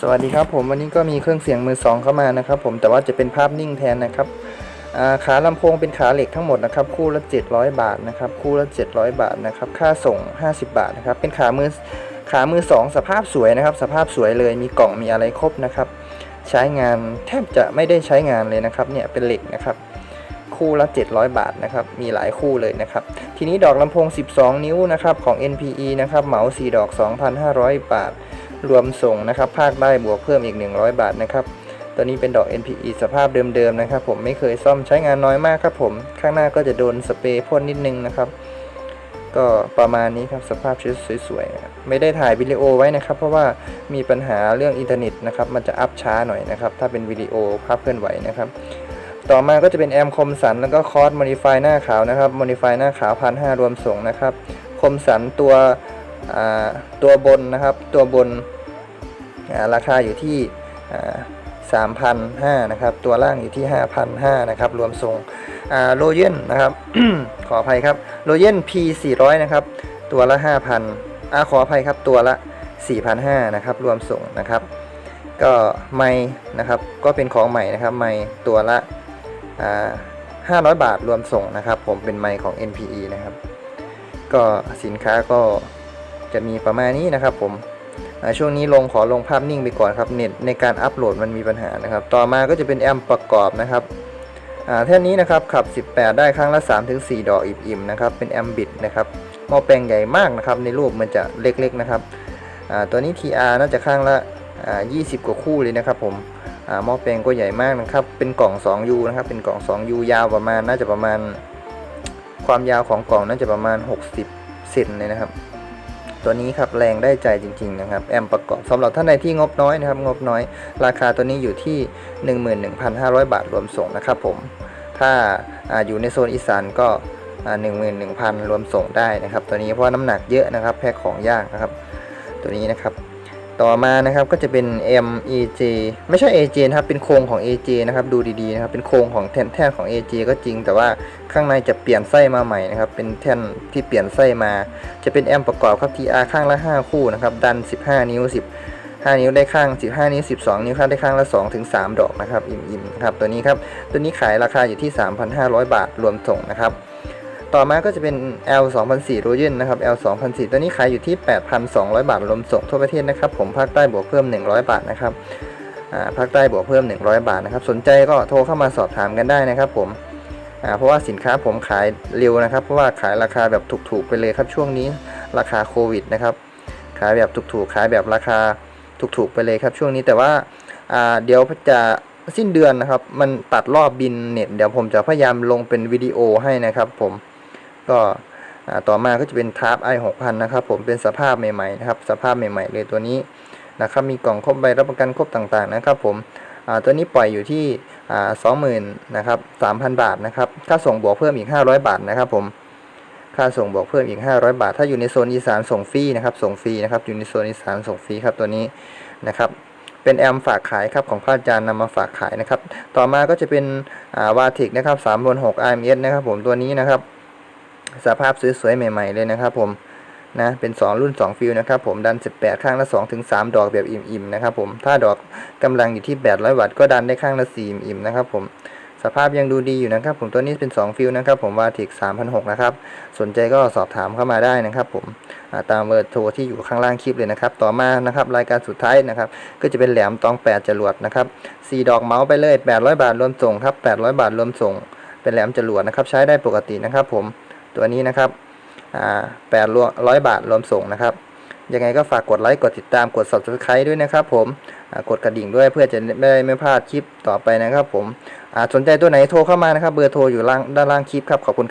สวัสดีครับผมวันนี้ก็มีเครื่องเสียงมือสองเข้ามานะครับผมแต่ว่าจะเป็นภาพนิ่งแทนนะครับขาลำโพงเป็นขาเหล็กทั้งหมดนะครับคู่ละ 700 บาทนะครับคู่ละ 700 บาทนะครับค่าส่ง 50 บาทนะครับเป็นขามือขามือสองสภาพสวยนะครับ สภาพสวยเลยมีกล่องมีอะไรครบนะครับ ใช้งานแทบจะไม่ได้ใช้งานเลยนะครับเนี่ยเป็นเหล็กนะครับคู่ละ 700 บาทนะครับ มีหลายคู่เลยนะครับ ทีนี้ดอกลำโพง 12 นิ้วนะครับ ของ NPE นะครับ เหมา 4 ดอก 2,500 บาท รวมส่งนะครับ ภาคได้บวกเพิ่มอีก 100 บาทนะครับ ตัวนี้เป็นดอก NPE สภาพเดิมๆนะครับ ผมไม่เคยซ่อมใช้งานน้อยมากครับผม ข้างหน้าก็จะโดนสเปรย์พ่นนิดนึงนะครับ ก็ประมาณนี้ครับสภาพชุดสวยๆ ไม่ได้ถ่ายวิดีโอไว้นะครับ เพราะว่ามีปัญหาเรื่องอินเทอร์เน็ตนะครับ มันจะอัพช้าหน่อยนะครับ ถ้าเป็นวิดีโอภาพเคลื่อนไหวนะครับต่อมาก็จะเป็นแอมคมสันแล้วก็คอร์สโมดิฟายหน้าขาวนะครับโมดิฟายหน้าขาวพันห้ารวมส่งนะครับ คมสันตัว ตัวบนนะครับตัวบนราคาอยู่ที่สามพันห้านะครับ ตัวล่างอยู่ที่ห้าพันห้านะครับ รวมส่งโรเยนนะครับ ขออภัยครับโรเยน P 400นะครับ ตัวละ 5,000อ่าขออภัยครับ ตัวละ4,500นะครับ รวมส่งนะครับ ก็ไม่นะครับ ก็เป็นของใหม่นะครับ ไม่ตัวละอ่า500 บาทรวมส่งนะครับ ผมเป็นไมค์ของ NPE นะครับ ก็สินค้าก็ จะมีประมาณนี้นะครับ ผมช่วงนี้ลงขอลงภาพนิ่งไปก่อนครับเน็ตในการอัปโหลดมันมีปัญหานะครับ ต่อมาก็จะเป็นแอมประกอบนะครับแท่นนี้นะครับขับ 18 ได้ครั้งละ 3-4 ดอกอิ่มๆนะครับเป็นแอมบิดนะครับหม้อแปลงใหญ่มากนะครับในรูปมันจะเล็กๆนะครับตัวนี้ TR น่าจะข้างละอ่า20 กว่าคู่เลยนะครับผมอ่าหม้อแปลงก็ใหญ่มากนะครับเป็นกล่อง 2U นะครับเป็นกล่อง 2U ยาวประมาณน่าจะประมาณ ความยาวของกล่องน่าจะประมาณ 60เซนเลยนะครับ ตัวนี้ครับแรงได้ใจจริงๆนะครับแอมประกอบสำหรับท่านใดที่งบน้อยนะครับงบน้อย ราคาตัวนี้อยู่ที่ 11,500 บาทรวมส่งนะครับผมถ้าอาอยู่ในโซนอีสานก็อ่า11,000 รวมส่งได้นะครับ ตัวนี้เพราะว่าน้ำหนักเยอะนะครับแพ็คของยากนะครับ ตัวนี้นะครับ ต่อมานะครับก็จะเป็น MEJ ไม่ใช่ AJ นะครับเป็นโครงของ AJ นะครับดูดีๆนะครับเป็นโครงของแท่นแท่นของ AJ ก็จริง แต่ว่าข้างในจะเปลี่ยนไส้มาใหม่นะครับเป็นแท่นที่เปลี่ยนไส้มา จะเป็นแอมประกอบครับ TR ข้างละ 5 คู่นะครับดัน 15 นิ้ว 15 นิ้วได้ข้าง 15 นิ้ว 12 นิ้วครับได้ข้างละ 2 ถึง 3 ดอกนะครับอิ่มๆครับตัวนี้ครับตัวนี้ขายราคาอยู่ที่ 3,500 บาทรวมส่งนะครับ ต่อมาก็จะเป็น L 2004 r o y a l นะครับ L 2 0 0ตัวนี้ขายอยู่ที่ 8,200 บาทรวมส่งทั่วประเทศนะครับ ผมภาคใต้บวกเพิ่ม 100 บาทนะครับภาคใต้บวกเพิ่ม 100 บาทนะครับ สนใจก็โทรเข้ามาสอบถามกันได้นะครับ ผมเพราะว่าสินค้าผมขายเร็วนะครับ เพราะว่าขายราคาแบบถูกๆไปเลยครับช่วงนี้ราคาโควิดนะครับ ขายแบบถูกๆขายแบบราคาถูกๆไปเลยครับช่วงนี้แต่ว่าเดี๋ยวจะสิ้นเดือนนะครับ มันตัดรอบบินเน็ต เดี๋ยวผมจะพยายามลงเป็นวิดีโอให้นะครับผม ก็ต่อมาก็จะเป็นทาร์ป i 6 0 0นนะครับผมเป็นสภาพใหม่ๆนะครับสภาพใหม่ๆเลยตัวนี้นะครับมีกล่องครบใบรับประกันครบต่างๆนะครับผมตัวนี้ปล่อยอยู่ที่สองหมื่นนะครับสามพันบาทนะครับค่าส่งบวกเพิ่มอีก 500 บาทนะครับผมค่าส่งบวกเพิ่มอีก 500 บาท ถ้าอยู่ในโซนอีสานส่งฟรีนะครับส่งฟรีนะครับอยู่ในโซนอีสานส่งฟรีครับตัวนี้นะครับเป็นแอมฝากขายครับของพระอาจารย์นำมาฝากขายนะครับ ต่อมาก็จะเป็นวาทิกนะครับ3บน6 IMS นะครับผมตัวนี้นะครับ สภาพสวยๆใหม่ๆเลยนะครับ ผมนะเป็น 2 รุ่น 2 ฟิลนะครับผมดัน 18 ข้างละ2ถึง3ดอกแบบอิ่มๆนะครับผมถ้าดอกกำลังอยู่ที่ 800 วัตต์ก็ดันได้ข้างละ4อิ่มๆนะครับผมสภาพยังดูดีอยู่นะครับ ผมตัวนี้เป็น 2 ฟิลนะครับผมวาทิก3,600นะครับสนใจก็สอบถามเข้ามาได้นะครับผมตามเบอร์โทรที่อยู่ข้างล่างคลิปเลยนะครับ ต่อมานะครับรายการสุดท้ายนะครับ ก็จะเป็นแหลมตอง 8จรวดนะครับ4ดอกเมาส์ไปเลย 800 บาทรวมส่งครับ800 บาทรวมส่ง เป็นแหลมจรวดนะครับใช้ได้ปกตินะครับผม ตัวนี้นะครับแปดร้อยบาทรวมส่งนะครับ ยังไงก็ฝากกดไลค์ กดติดตาม กด subscribe ด้วยนะครับผมกดกระดิ่งด้วยเพื่อจะไม่ไม่พลาดคลิปต่อไปนะครับผมสนใจตัวไหนโทรเข้ามานะครับ เบอร์โทรอยู่ล่างด้านล่างคลิปครับ ขอบคุณครับ